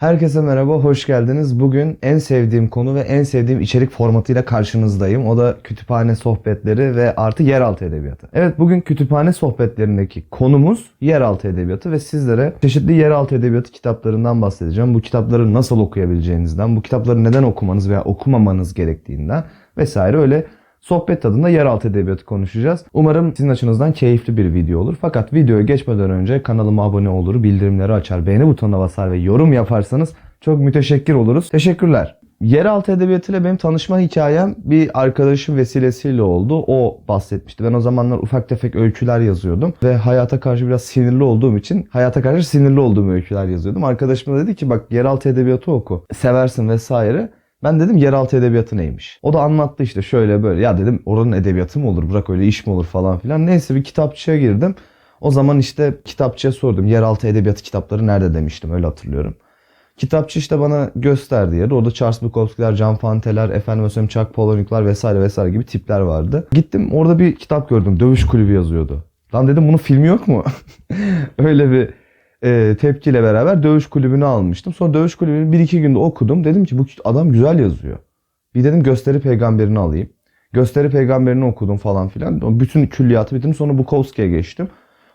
Herkese merhaba, hoş geldiniz. Bugün en sevdiğim konu ve en sevdiğim içerik formatıyla karşınızdayım. O da kütüphane sohbetleri ve artı yeraltı edebiyatı. Evet, bugün kütüphane sohbetlerindeki konumuz yeraltı edebiyatı ve sizlere çeşitli yeraltı edebiyatı kitaplarından bahsedeceğim. Bu kitapları nasıl okuyabileceğinizden, bu kitapları neden okumanız veya okumamanız gerektiğinden vesaire öyle sohbet tadında yeraltı edebiyatı konuşacağız. Umarım sizin açınızdan keyifli bir video olur. Fakat videoya geçmeden önce kanalıma abone olur, bildirimleri açar, beğeni butonuna basar ve yorum yaparsanız çok müteşekkir oluruz. Teşekkürler. Yeraltı edebiyatıyla benim tanışma hikayem bir arkadaşım vesilesiyle oldu. O bahsetmişti. Ben o zamanlar ufak tefek öyküler yazıyordum. Ve hayata karşı biraz sinirli olduğum için hayata karşı sinirli olduğum öyküler yazıyordum. Arkadaşım da dedi ki bak yeraltı edebiyatı oku. Seversin vesaire. Ben dedim yeraltı edebiyatı neymiş? O da anlattı işte şöyle böyle. Ya dedim oranın edebiyatı mı olur? Bırak öyle iş mi olur falan filan. Neyse bir kitapçıya girdim. O zaman işte kitapçıya sordum. Yeraltı edebiyatı kitapları nerede demiştim. Öyle hatırlıyorum. Kitapçı işte bana gösterdi yeri. Orada Charles Bukowski'ler, Can Fante'ler, efendim söyleyeyim Chuck Palahniuk'lar vesaire vesaire gibi tipler vardı. Gittim orada bir kitap gördüm. Dövüş kulübü yazıyordu. Lan dedim bunun filmi yok mu? Öyle bir e, tepkiyle beraber dövüş kulübünü almıştım. Sonra dövüş kulübünü bir iki günde okudum. Dedim ki bu adam güzel yazıyor. Bir dedim gösteri peygamberini alayım. Gösteri peygamberini okudum falan filan. Bütün külliyatı bitirdim. Sonra Bukowski'ye geçtim.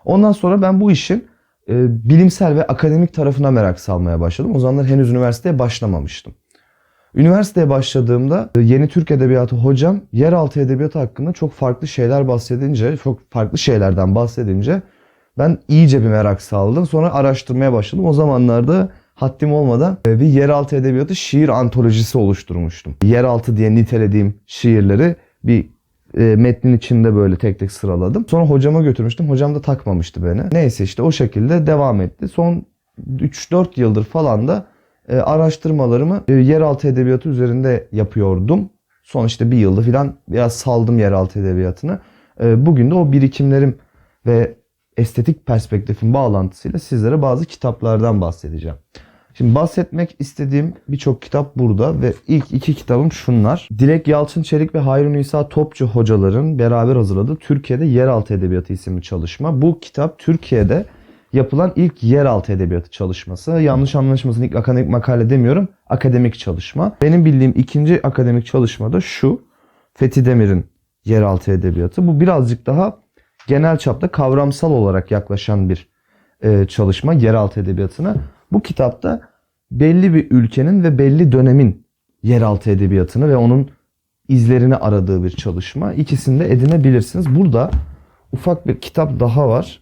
Ondan sonra ben bu işin e, bilimsel ve akademik tarafına merak salmaya başladım. O zamanlar henüz üniversiteye başlamamıştım. Üniversiteye başladığımda e, yeni Türk Edebiyatı hocam yeraltı edebiyatı hakkında çok farklı şeyler bahsedince, çok farklı şeylerden bahsedince ben iyice bir merak saldım. Sonra araştırmaya başladım. O zamanlarda haddim olmadan e, bir yeraltı edebiyatı şiir antolojisi oluşturmuştum. Yeraltı diye nitelediğim şiirleri bir e, metnin içinde böyle tek tek sıraladım. Sonra hocama götürmüştüm. Hocam da takmamıştı beni. Neyse işte o şekilde devam etti. Son 3-4 yıldır falan da e, araştırmalarımı yeraltı edebiyatı üzerinde yapıyordum. Son işte bir yılda falan biraz saldım yeraltı edebiyatını. Bugün de o birikimlerim ve estetik perspektifin bağlantısıyla sizlere bazı kitaplardan bahsedeceğim. Şimdi bahsetmek istediğim birçok kitap burada ve ilk iki kitabım şunlar. Dilek Yalçın Çelik ve Hayrun İsa Topçu hocaların beraber hazırladığı Türkiye'de Yeraltı Edebiyatı isimli çalışma. Bu kitap Türkiye'de yapılan ilk yeraltı edebiyatı çalışması. Yanlış anlaşılmasın ilk akademik makale demiyorum. Akademik çalışma. Benim bildiğim ikinci akademik çalışma da şu. Fethi Demir'in yeraltı edebiyatı. Bu birazcık daha genel çapta kavramsal olarak yaklaşan bir e, çalışma yeraltı edebiyatına. Bu kitapta belli bir ülkenin ve belli dönemin yeraltı edebiyatını ve onun izlerini aradığı bir çalışma. İkisini de edinebilirsiniz. Burada ufak bir kitap daha var.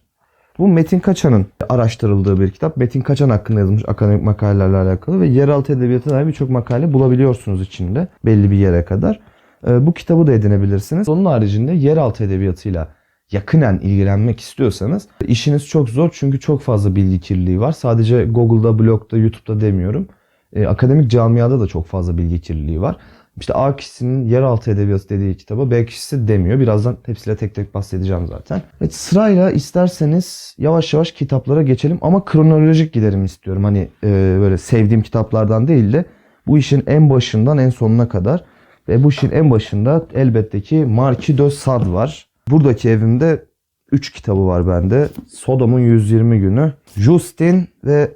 Bu Metin Kaçan'ın araştırıldığı bir kitap. Metin Kaçan hakkında yazılmış akademik makalelerle alakalı ve yeraltı edebiyatına dair birçok makale bulabiliyorsunuz içinde belli bir yere kadar. E, bu kitabı da edinebilirsiniz. Onun haricinde yeraltı edebiyatıyla yakınen ilgilenmek istiyorsanız işiniz çok zor çünkü çok fazla bilgi kirliliği var. Sadece Google'da, blogda, YouTube'da demiyorum. E, akademik camiada da çok fazla bilgi kirliliği var. İşte A kişisinin yeraltı edebiyatı dediği kitaba B kişisi demiyor. Birazdan hepsiyle tek tek bahsedeceğim zaten. Evet, sırayla isterseniz yavaş yavaş kitaplara geçelim ama kronolojik giderim istiyorum. Hani e, böyle sevdiğim kitaplardan değil de bu işin en başından en sonuna kadar. Ve bu işin en başında elbette ki Marquis de Sade var. Buradaki evimde 3 kitabı var bende. Sodom'un 120 günü, Justin ve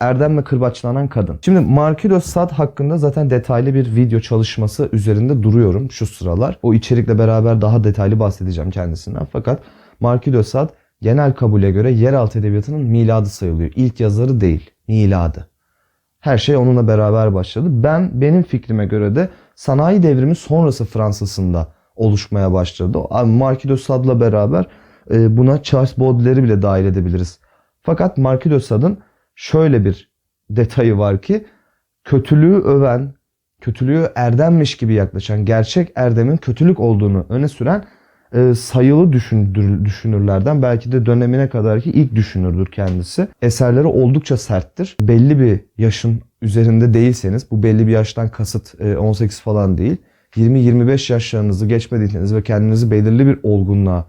Erdem'le Kırbaçlanan Kadın. Şimdi Marquis de Sade hakkında zaten detaylı bir video çalışması üzerinde duruyorum şu sıralar. O içerikle beraber daha detaylı bahsedeceğim kendisinden. Fakat Marquis de Sade genel kabule göre yeraltı edebiyatının miladı sayılıyor. İlk yazarı değil, miladı. Her şey onunla beraber başladı. Ben benim fikrime göre de sanayi devrimi sonrası Fransa'sında oluşmaya başladı. De Sade'la beraber e, buna Charles Baudelaire'i bile dahil edebiliriz. Fakat Marquis de Sade'ın şöyle bir detayı var ki kötülüğü öven, kötülüğü erdemmiş gibi yaklaşan, gerçek erdemin kötülük olduğunu öne süren e, sayılı düşünürlerden belki de dönemine kadar ki ilk düşünürdür kendisi. Eserleri oldukça serttir. Belli bir yaşın üzerinde değilseniz, bu belli bir yaştan kasıt e, 18 falan değil. 20-25 yaşlarınızı geçmediyseniz ve kendinizi belirli bir olgunluğa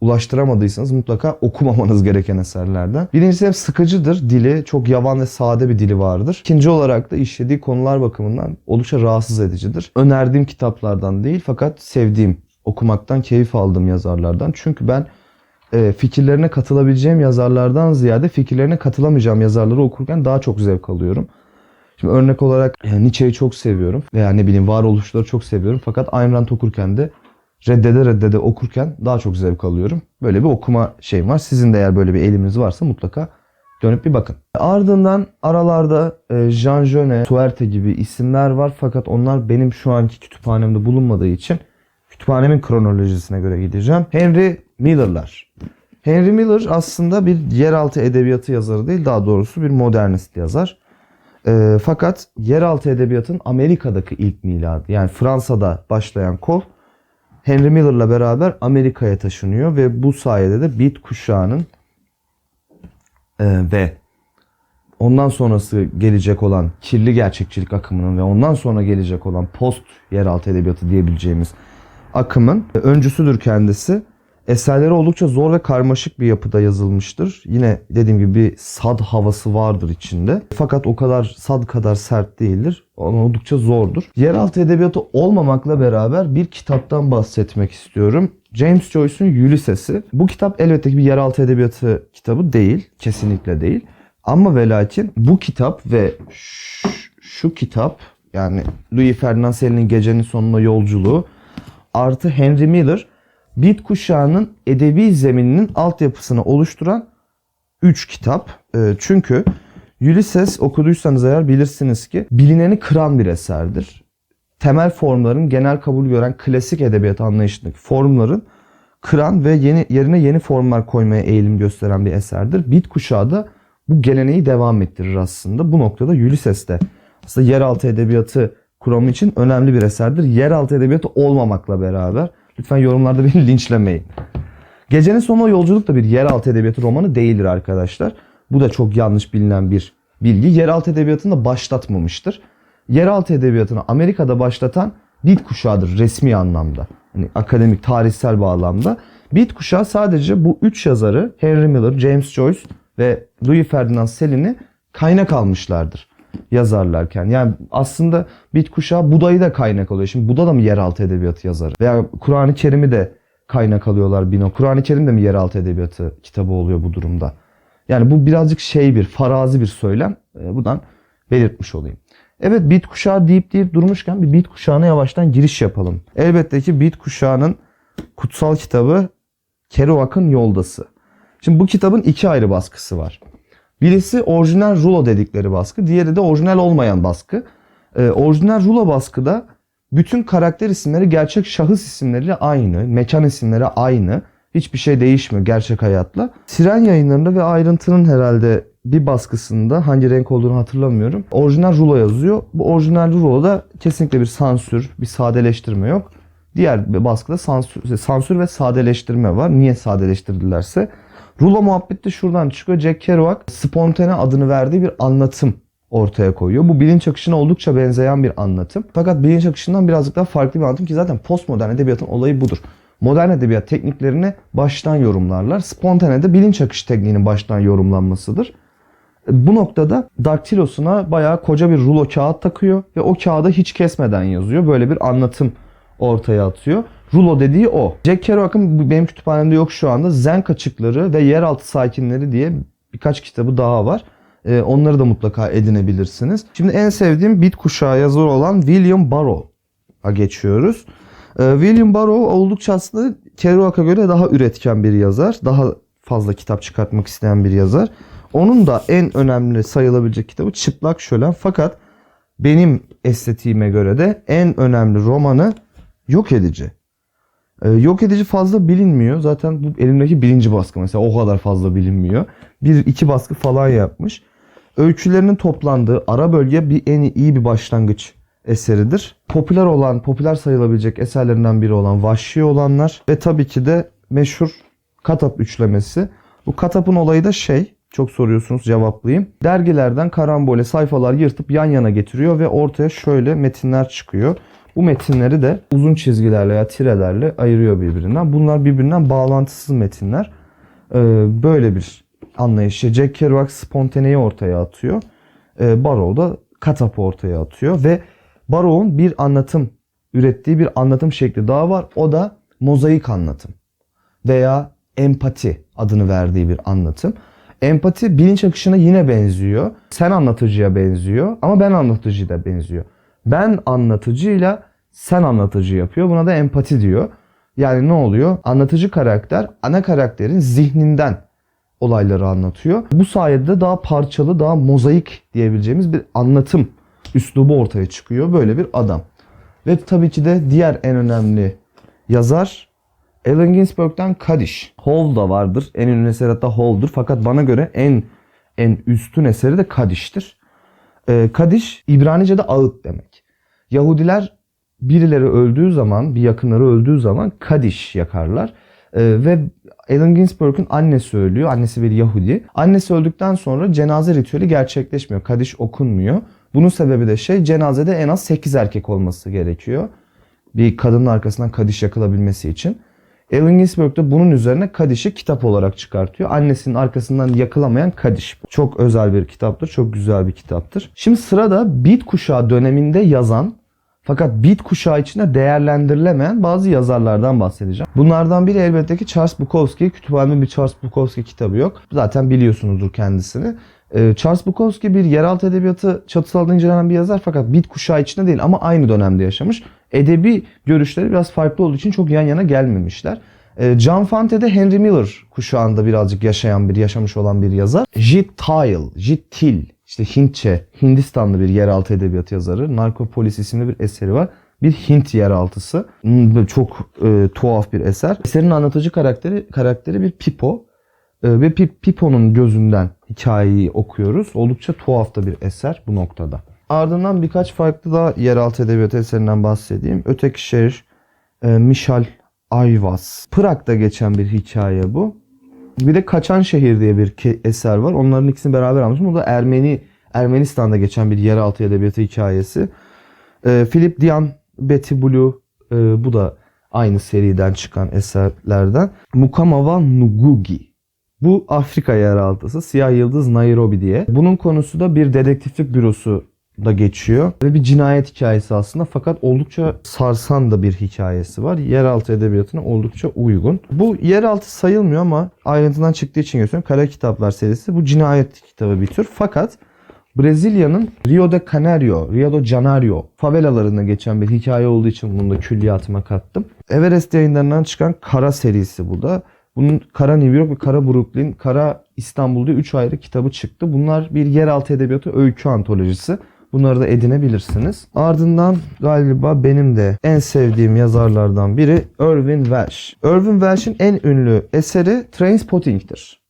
ulaştıramadıysanız mutlaka okumamanız gereken eserlerden. Birincisi hem sıkıcıdır. Dili çok yavan ve sade bir dili vardır. İkinci olarak da işlediği konular bakımından oldukça rahatsız edicidir. Önerdiğim kitaplardan değil fakat sevdiğim, okumaktan keyif aldığım yazarlardan. Çünkü ben e, fikirlerine katılabileceğim yazarlardan ziyade fikirlerine katılamayacağım yazarları okurken daha çok zevk alıyorum. Şimdi örnek olarak e, Nietzsche'yi çok seviyorum veya ne bileyim varoluşları çok seviyorum. Fakat Ayn Rand okurken de reddede reddede okurken daha çok zevk alıyorum. Böyle bir okuma şeyim var. Sizin de eğer böyle bir eliminiz varsa mutlaka dönüp bir bakın. Ardından aralarda e, Jean Genet, Suerte gibi isimler var. Fakat onlar benim şu anki kütüphanemde bulunmadığı için kütüphanemin kronolojisine göre gideceğim. Henry Miller'lar. Henry Miller aslında bir yeraltı edebiyatı yazarı değil, daha doğrusu bir modernist yazar. E, fakat yeraltı edebiyatın Amerika'daki ilk miladı. Yani Fransa'da başlayan kol Henry Miller'la beraber Amerika'ya taşınıyor ve bu sayede de Beat kuşağının e, ve ondan sonrası gelecek olan kirli gerçekçilik akımının ve ondan sonra gelecek olan post yeraltı edebiyatı diyebileceğimiz akımın öncüsüdür kendisi. Eserleri oldukça zor ve karmaşık bir yapıda yazılmıştır. Yine dediğim gibi bir sad havası vardır içinde. Fakat o kadar sad kadar sert değildir. Oldukça zordur. Yeraltı edebiyatı olmamakla beraber bir kitaptan bahsetmek istiyorum. James Joyce'un Ulysses'i. Bu kitap elbette ki bir yeraltı edebiyatı kitabı değil. Kesinlikle değil. Ama ve lakin bu kitap ve şu, şu kitap yani Louis Ferdinand Celine'in Gecenin Sonuna Yolculuğu artı Henry Miller Beat kuşağının edebi zemininin altyapısını oluşturan 3 kitap. E, çünkü Ulysses okuduysanız eğer bilirsiniz ki bilineni kıran bir eserdir. Temel formların genel kabul gören klasik edebiyat anlayışındaki formların kıran ve yeni yerine yeni formlar koymaya eğilim gösteren bir eserdir. Beat kuşağı da bu geleneği devam ettirir aslında. Bu noktada Ulysses de aslında yeraltı edebiyatı kuramı için önemli bir eserdir. Yeraltı edebiyatı olmamakla beraber Lütfen yorumlarda beni linçlemeyin. Gecenin Sonu Yolculuk da bir yeraltı edebiyatı romanı değildir arkadaşlar. Bu da çok yanlış bilinen bir bilgi. Yeraltı edebiyatını da başlatmamıştır. Yeraltı edebiyatını Amerika'da başlatan Beat kuşağıdır resmi anlamda. Yani akademik, tarihsel bağlamda. Beat kuşağı sadece bu üç yazarı Henry Miller, James Joyce ve Louis Ferdinand Celine'i kaynak almışlardır yazarlarken. Yani aslında Bit kuşağı Buda'yı da kaynak alıyor. Şimdi Buda da mı yeraltı edebiyatı yazarı? Veya Kur'an-ı Kerim'i de kaynak alıyorlar bir Kur'an-ı Kerim de mi yeraltı edebiyatı kitabı oluyor bu durumda? Yani bu birazcık şey bir, farazi bir söylem. E, buradan belirtmiş olayım. Evet bit kuşağı deyip deyip durmuşken bir bit kuşağına yavaştan giriş yapalım. Elbette ki bit kuşağının kutsal kitabı Kerouac'ın Yoldası. Şimdi bu kitabın iki ayrı baskısı var. Birisi orijinal rulo dedikleri baskı, diğeri de orijinal olmayan baskı. Ee, orijinal rulo baskıda bütün karakter isimleri gerçek şahıs isimleriyle aynı, mekan isimleri aynı. Hiçbir şey değişmiyor gerçek hayatla. Siren yayınlarında ve ayrıntının herhalde bir baskısında hangi renk olduğunu hatırlamıyorum. Orijinal rulo yazıyor. Bu orijinal ruloda kesinlikle bir sansür, bir sadeleştirme yok. Diğer baskıda sansür, sansür ve sadeleştirme var. Niye sadeleştirdilerse Rulo muhabbeti şuradan çıkıyor. Jack Kerouac spontane adını verdiği bir anlatım ortaya koyuyor. Bu bilinç akışına oldukça benzeyen bir anlatım. Fakat bilinç akışından birazcık daha farklı bir anlatım ki zaten postmodern edebiyatın olayı budur. Modern edebiyat tekniklerini baştan yorumlarlar. Spontane de bilinç akışı tekniğinin baştan yorumlanmasıdır. Bu noktada daktilosuna bayağı koca bir rulo kağıt takıyor ve o kağıda hiç kesmeden yazıyor. Böyle bir anlatım ortaya atıyor. Rulo dediği o. Jack Kerouac'ın benim kütüphanemde yok şu anda. Zen Kaçıkları ve Yeraltı Sakinleri diye birkaç kitabı daha var. Ee, onları da mutlaka edinebilirsiniz. Şimdi en sevdiğim bit kuşağı yazarı olan William Burroughs'a geçiyoruz. Ee, William Burroughs oldukça aslında Kerouac'a göre daha üretken bir yazar. Daha fazla kitap çıkartmak isteyen bir yazar. Onun da en önemli sayılabilecek kitabı Çıplak Şölen. Fakat benim estetiğime göre de en önemli romanı Yok Edici. Ee, yok edici fazla bilinmiyor. Zaten bu elimdeki birinci baskı mesela o kadar fazla bilinmiyor. Bir iki baskı falan yapmış. Öykülerinin toplandığı ara bölge bir en iyi bir başlangıç eseridir. Popüler olan, popüler sayılabilecek eserlerinden biri olan Vahşi olanlar ve tabii ki de meşhur Katap üçlemesi. Bu Katap'ın olayı da şey, çok soruyorsunuz cevaplayayım. Dergilerden karambole sayfalar yırtıp yan yana getiriyor ve ortaya şöyle metinler çıkıyor. Bu metinleri de uzun çizgilerle ya tirelerle ayırıyor birbirinden. Bunlar birbirinden bağlantısız metinler. Ee, böyle bir anlayışı. Jack Kerouac spontaneyi ortaya atıyor. Ee, Barrow da katapı ortaya atıyor ve Barrow'un bir anlatım ürettiği bir anlatım şekli daha var. O da mozaik anlatım veya empati adını verdiği bir anlatım. Empati bilinç akışına yine benziyor. Sen anlatıcıya benziyor ama ben anlatıcıya da benziyor. Ben anlatıcıyla sen anlatıcı yapıyor. Buna da empati diyor. Yani ne oluyor? Anlatıcı karakter ana karakterin zihninden olayları anlatıyor. Bu sayede daha parçalı, daha mozaik diyebileceğimiz bir anlatım üslubu ortaya çıkıyor. Böyle bir adam. Ve tabii ki de diğer en önemli yazar Allen Ginsberg'den Kadish. Hall da vardır. En ünlü eseri hatta Hall'dur. Fakat bana göre en en üstün eseri de Kadish'tir. Ee, Kadish İbranice'de ağıt demek. Yahudiler birileri öldüğü zaman, bir yakınları öldüğü zaman Kadish yakarlar. Ee, ve Allen Ginsberg'ün annesi ölüyor. Annesi bir Yahudi. Annesi öldükten sonra cenaze ritüeli gerçekleşmiyor. Kadish okunmuyor. Bunun sebebi de şey cenazede en az 8 erkek olması gerekiyor. Bir kadının arkasından Kadish yakılabilmesi için. Allen Ginsberg de bunun üzerine Kadish'i kitap olarak çıkartıyor. Annesinin arkasından yakılamayan Kadish. Çok özel bir kitaptır. Çok güzel bir kitaptır. Şimdi sırada Beat kuşağı döneminde yazan fakat Beat kuşağı içinde değerlendirilemeyen bazı yazarlardan bahsedeceğim. Bunlardan biri elbette ki Charles Bukowski. Kütüphanemde bir Charles Bukowski kitabı yok. Zaten biliyorsunuzdur kendisini. Ee, Charles Bukowski bir yeraltı edebiyatı çatısı altında incelenen bir yazar fakat Beat kuşağı içinde değil ama aynı dönemde yaşamış. Edebi görüşleri biraz farklı olduğu için çok yan yana gelmemişler. Ee, John Fante de Henry Miller kuşağında birazcık yaşayan bir, yaşamış olan bir yazar. Jit Tile, Jit Til, işte Hintçe, Hindistanlı bir yeraltı edebiyat yazarı. Narkopolis isimli bir eseri var. Bir Hint yeraltısı. Hmm, Çok e, tuhaf bir eser. Eserin anlatıcı karakteri karakteri bir Pipo. E, ve Pi- Pipo'nun gözünden hikayeyi okuyoruz. Oldukça tuhaf da bir eser bu noktada. Ardından birkaç farklı da yeraltı edebiyat eserinden bahsedeyim. Öteki şehir e, Michal Ayvaz. Prag'da geçen bir hikaye bu. Bir de Kaçan Şehir diye bir eser var. Onların ikisini beraber almışım. O da Ermeni Ermenistan'da geçen bir yeraltı edebiyatı hikayesi. E, Philip Dian, Betty Blue e, bu da aynı seriden çıkan eserlerden. Mukamawa Nugugi. Bu Afrika yeraltısı. Siyah Yıldız Nairobi diye. Bunun konusu da bir dedektiflik bürosu da geçiyor. Ve bir cinayet hikayesi aslında fakat oldukça sarsan da bir hikayesi var. Yeraltı edebiyatına oldukça uygun. Bu yeraltı sayılmıyor ama ayrıntıdan çıktığı için gösteriyorum. Kara Kitaplar serisi bu cinayet kitabı bir tür. Fakat Brezilya'nın Rio de Canario, Rio de Janeiro favelalarında geçen bir hikaye olduğu için bunu da külliyatıma kattım. Everest yayınlarından çıkan Kara serisi bu da. Bunun Kara New York ve Kara Brooklyn, Kara İstanbul diye 3 ayrı kitabı çıktı. Bunlar bir yeraltı edebiyatı öykü antolojisi. Bunları da edinebilirsiniz. Ardından galiba benim de en sevdiğim yazarlardan biri Irvin Welsh. Irvin Welsh'in en ünlü eseri Trainspotting'tir.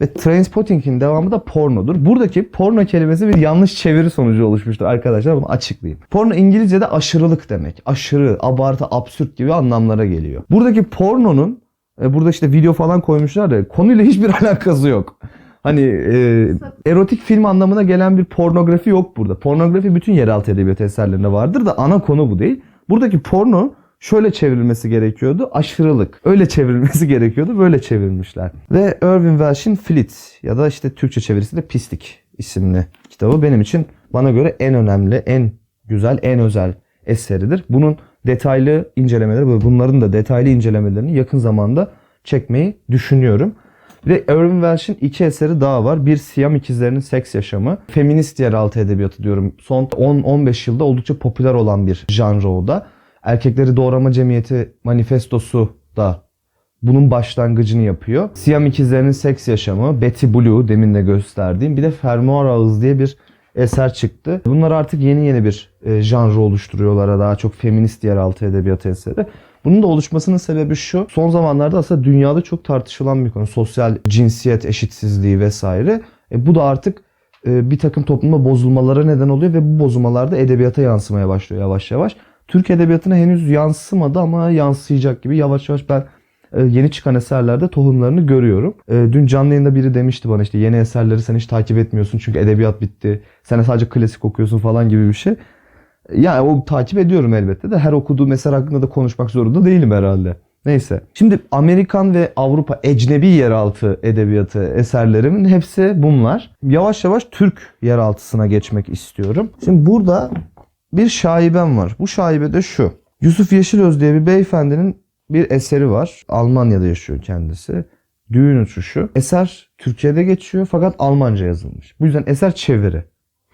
Ve Trainspotting'in devamı da pornodur. Buradaki porno kelimesi bir yanlış çeviri sonucu oluşmuştur arkadaşlar. Bunu açıklayayım. Porno İngilizce'de aşırılık demek. Aşırı, abartı, absürt gibi anlamlara geliyor. Buradaki pornonun e, burada işte video falan koymuşlar da konuyla hiçbir alakası yok. Hani e, erotik film anlamına gelen bir pornografi yok burada. Pornografi bütün yeraltı edebiyat eserlerinde vardır da ana konu bu değil. Buradaki porno şöyle çevrilmesi gerekiyordu. Aşırılık. Öyle çevrilmesi gerekiyordu. Böyle çevirmişler. Ve Irvin Welsh'in Flit ya da işte Türkçe çevirisi de Pislik isimli kitabı benim için bana göre en önemli, en güzel, en özel eseridir. Bunun detaylı incelemeleri bunların da detaylı incelemelerini yakın zamanda çekmeyi düşünüyorum. Bir de Irvin Welsh'in iki eseri daha var. Bir Siyam ikizlerinin seks yaşamı. Feminist yeraltı edebiyatı diyorum. Son 10-15 yılda oldukça popüler olan bir janr o da. Erkekleri Doğrama Cemiyeti manifestosu da bunun başlangıcını yapıyor. Siyam ikizlerinin seks yaşamı, Betty Blue demin de gösterdiğim. Bir de Fermuar Ağız diye bir eser çıktı. Bunlar artık yeni yeni bir e, janrı oluşturuyorlar. Daha çok feminist yeraltı edebiyat eseri. Bunun da oluşmasının sebebi şu. Son zamanlarda aslında dünyada çok tartışılan bir konu. Sosyal cinsiyet eşitsizliği vesaire. E, bu da artık e, bir takım toplumda bozulmalara neden oluyor ve bu bozulmalar da edebiyata yansımaya başlıyor yavaş yavaş. Türk edebiyatına henüz yansımadı ama yansıyacak gibi yavaş yavaş ben e, yeni çıkan eserlerde tohumlarını görüyorum. E, Dün canlı yayında biri demişti bana işte yeni eserleri sen hiç takip etmiyorsun çünkü edebiyat bitti. Sen sadece klasik okuyorsun falan gibi bir şey. Yani o takip ediyorum elbette de her okuduğum eser hakkında da konuşmak zorunda değilim herhalde. Neyse. Şimdi Amerikan ve Avrupa ecnebi yeraltı edebiyatı eserlerimin hepsi bunlar. Yavaş yavaş Türk yeraltısına geçmek istiyorum. Şimdi burada bir şaibem var. Bu şaibe de şu. Yusuf Yeşilöz diye bir beyefendinin bir eseri var. Almanya'da yaşıyor kendisi. Düğün Uçuşu. Eser Türkiye'de geçiyor fakat Almanca yazılmış. Bu yüzden eser çeviri.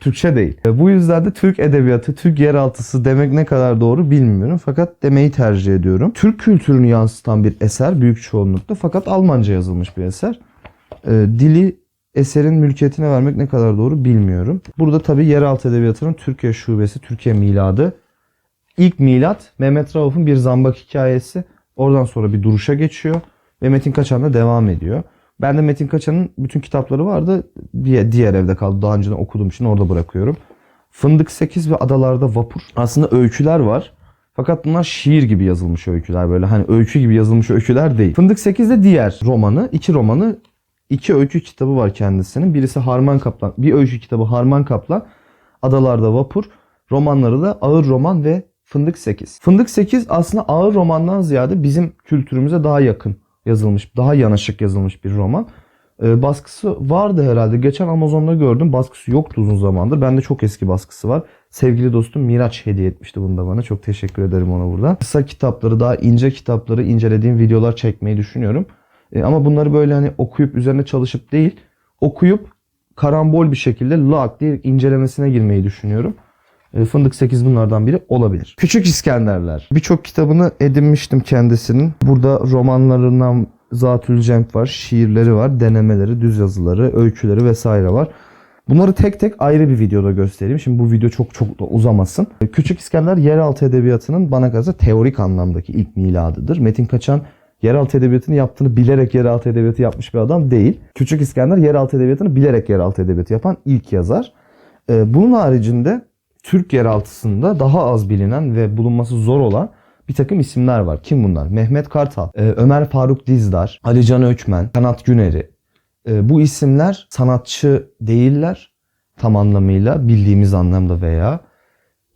Türkçe değil. E, Bu yüzden de Türk edebiyatı, Türk yeraltısı demek ne kadar doğru bilmiyorum. Fakat demeyi tercih ediyorum. Türk kültürünü yansıtan bir eser büyük çoğunlukla fakat Almanca yazılmış bir eser. E, dili eserin mülkiyetine vermek ne kadar doğru bilmiyorum. Burada tabii yeraltı edebiyatının Türkiye şubesi, Türkiye miladı. İlk milat Mehmet Rauf'un bir zambak hikayesi. Oradan sonra bir duruşa geçiyor ve Metin Kaçan da devam ediyor. Ben de Metin Kaçan'ın bütün kitapları vardı. Diye diğer evde kaldı. Daha önceden okuduğum için orada bırakıyorum. Fındık 8 ve Adalarda Vapur. Aslında öyküler var. Fakat bunlar şiir gibi yazılmış öyküler böyle hani öykü gibi yazılmış öyküler değil. Fındık 8 de diğer romanı, iki romanı, iki öykü kitabı var kendisinin. Birisi Harman Kaplan, bir öykü kitabı Harman Kaplan, Adalarda Vapur. Romanları da Ağır Roman ve Fındık 8. Fındık 8 aslında ağır romandan ziyade bizim kültürümüze daha yakın yazılmış, daha yanaşık yazılmış bir roman. Ee, baskısı vardı herhalde. Geçen Amazon'da gördüm. Baskısı yoktu uzun zamandır. Bende çok eski baskısı var. Sevgili dostum Miraç hediye etmişti bunu da bana. Çok teşekkür ederim ona burada. Kısa kitapları, daha ince kitapları incelediğim videolar çekmeyi düşünüyorum. Ee, ama bunları böyle hani okuyup üzerine çalışıp değil, okuyup karambol bir şekilde lak diye incelemesine girmeyi düşünüyorum. E, Fındık 8 bunlardan biri olabilir. Küçük İskenderler. Birçok kitabını edinmiştim kendisinin. Burada romanlarından Zatül Cemp var, şiirleri var, denemeleri, düz yazıları, öyküleri vesaire var. Bunları tek tek ayrı bir videoda göstereyim. Şimdi bu video çok çok da uzamasın. E, Küçük İskender yeraltı edebiyatının bana kalırsa teorik anlamdaki ilk miladıdır. Metin Kaçan yeraltı edebiyatını yaptığını bilerek yeraltı edebiyatı yapmış bir adam değil. Küçük İskender yeraltı edebiyatını bilerek yeraltı edebiyatı yapan ilk yazar. E, Bunun haricinde Türk yeraltısında daha az bilinen ve bulunması zor olan bir takım isimler var. Kim bunlar? Mehmet Kartal, e, Ömer Faruk Dizdar, Ali Can Öçmen, Kanat Güneri. E, Bu isimler sanatçı değiller tam anlamıyla bildiğimiz anlamda veya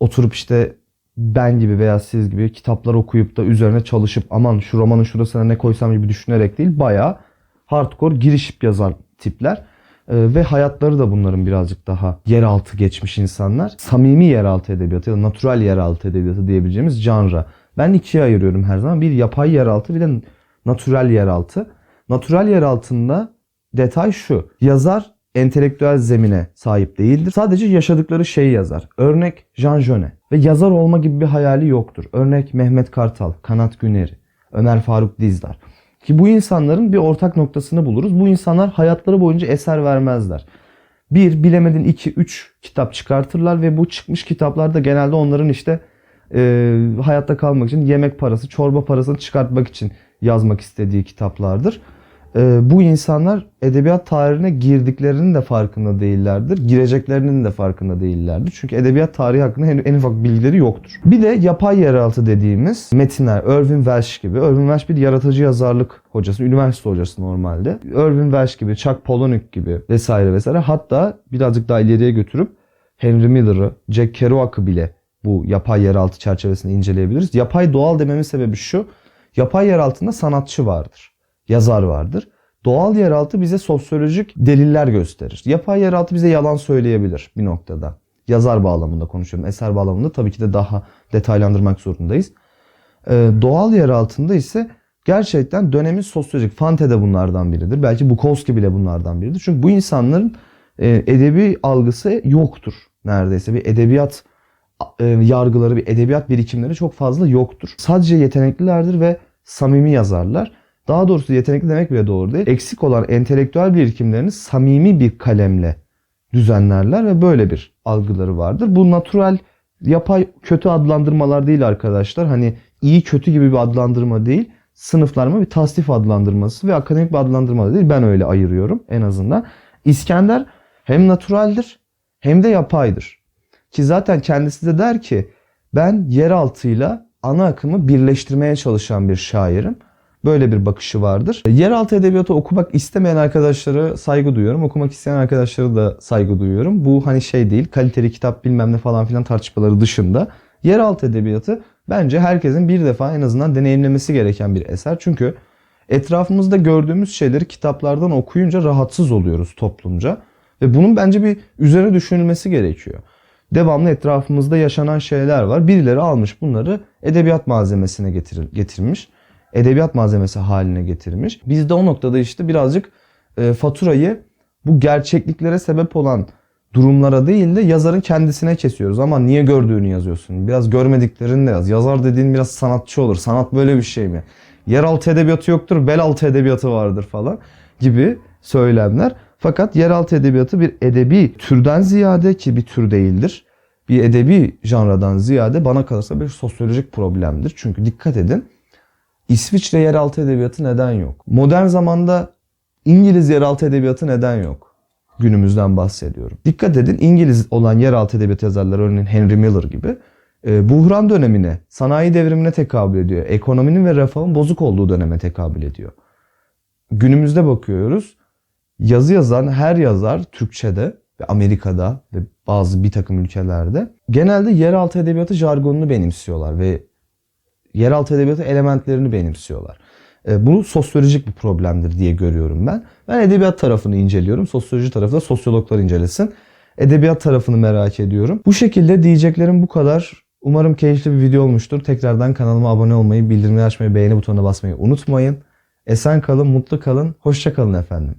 oturup işte ben gibi veya siz gibi kitaplar okuyup da üzerine çalışıp aman şu romanın şurasına ne koysam gibi düşünerek değil bayağı hardcore girişip yazan tipler. Ee, ve hayatları da bunların birazcık daha yeraltı geçmiş insanlar. Samimi yeraltı edebiyatı ya da natural yeraltı edebiyatı diyebileceğimiz janra. Ben ikiye ayırıyorum her zaman. Bir yapay yeraltı bir de natural yeraltı. Natural yeraltında detay şu. Yazar entelektüel zemine sahip değildir. Sadece yaşadıkları şeyi yazar. Örnek Jean Genet. Ve yazar olma gibi bir hayali yoktur. Örnek Mehmet Kartal, Kanat Güneri, Ömer Faruk Dizdar. Ki bu insanların bir ortak noktasını buluruz. Bu insanlar hayatları boyunca eser vermezler. Bir, bilemedin iki, üç kitap çıkartırlar ve bu çıkmış kitaplarda genelde onların işte e, hayatta kalmak için yemek parası, çorba parasını çıkartmak için yazmak istediği kitaplardır. E, bu insanlar edebiyat tarihine girdiklerinin de farkında değillerdir. Gireceklerinin de farkında değillerdir. Çünkü edebiyat tarihi hakkında en, en ufak bilgileri yoktur. Bir de yapay yeraltı dediğimiz metinler, Irving Welsh gibi. Irving Welsh bir yaratıcı yazarlık hocası, üniversite hocası normalde. Irving Welsh gibi, Chuck Palahniuk gibi vesaire vesaire. Hatta birazcık daha ileriye götürüp Henry Miller'ı, Jack Kerouac'ı bile bu yapay yeraltı çerçevesinde inceleyebiliriz. Yapay doğal dememin sebebi şu. Yapay yeraltında sanatçı vardır yazar vardır. Doğal yeraltı bize sosyolojik deliller gösterir. Yapay yeraltı bize yalan söyleyebilir bir noktada. Yazar bağlamında konuşuyorum. Eser bağlamında tabii ki de daha detaylandırmak zorundayız. Ee, doğal yeraltında ise gerçekten dönemin sosyolojik, Fante de bunlardan biridir. Belki Bukowski bile bunlardan biridir. Çünkü bu insanların e, edebi algısı yoktur neredeyse. Bir edebiyat e, yargıları, bir edebiyat birikimleri çok fazla yoktur. Sadece yeteneklilerdir ve samimi yazarlar. Daha doğrusu yetenekli demek bile doğru değil. Eksik olan entelektüel birikimlerini samimi bir kalemle düzenlerler ve böyle bir algıları vardır. Bu natural, yapay kötü adlandırmalar değil arkadaşlar. Hani iyi kötü gibi bir adlandırma değil. Sınıflarma bir tasnif adlandırması ve akademik bir adlandırma da değil. Ben öyle ayırıyorum en azından. İskender hem naturaldir hem de yapaydır. Ki zaten kendisi de der ki ben yeraltıyla ana akımı birleştirmeye çalışan bir şairim. Böyle bir bakışı vardır. Yeraltı edebiyatı okumak istemeyen arkadaşlara saygı duyuyorum. Okumak isteyen arkadaşlara da saygı duyuyorum. Bu hani şey değil, kaliteli kitap bilmem ne falan filan tartışmaları dışında. Yeraltı edebiyatı bence herkesin bir defa en azından deneyimlemesi gereken bir eser. Çünkü etrafımızda gördüğümüz şeyleri kitaplardan okuyunca rahatsız oluyoruz toplumca. Ve bunun bence bir üzerine düşünülmesi gerekiyor. Devamlı etrafımızda yaşanan şeyler var. Birileri almış bunları edebiyat malzemesine getir getirmiş. Edebiyat malzemesi haline getirmiş. Biz de o noktada işte birazcık e, faturayı bu gerçekliklere sebep olan durumlara değil de yazarın kendisine kesiyoruz. Ama niye gördüğünü yazıyorsun? Biraz görmediklerini de yaz. Yazar dediğin biraz sanatçı olur. Sanat böyle bir şey mi? Yeraltı edebiyatı yoktur, belaltı edebiyatı vardır falan gibi söylemler. Fakat yeraltı edebiyatı bir edebi türden ziyade ki bir tür değildir. Bir edebi janradan ziyade bana kalırsa bir sosyolojik problemdir. Çünkü dikkat edin İsviçre yeraltı edebiyatı neden yok? Modern zamanda İngiliz yeraltı edebiyatı neden yok? Günümüzden bahsediyorum. Dikkat edin İngiliz olan yeraltı edebiyat yazarları örneğin Henry Miller gibi e, buhran dönemine, sanayi devrimine tekabül ediyor. Ekonominin ve refahın bozuk olduğu döneme tekabül ediyor. Günümüzde bakıyoruz. Yazı yazan her yazar Türkçe'de ve Amerika'da ve bazı bir takım ülkelerde genelde yeraltı edebiyatı jargonunu benimsiyorlar ve yeraltı edebiyatı elementlerini benimsiyorlar. E, Bu sosyolojik bir problemdir diye görüyorum ben. Ben edebiyat tarafını inceliyorum. Sosyoloji tarafı da sosyologlar incelesin. Edebiyat tarafını merak ediyorum. Bu şekilde diyeceklerim bu kadar. Umarım keyifli bir video olmuştur. Tekrardan kanalıma abone olmayı, bildirimleri açmayı, beğeni butonuna basmayı unutmayın. Esen kalın, mutlu kalın, hoşça kalın efendim.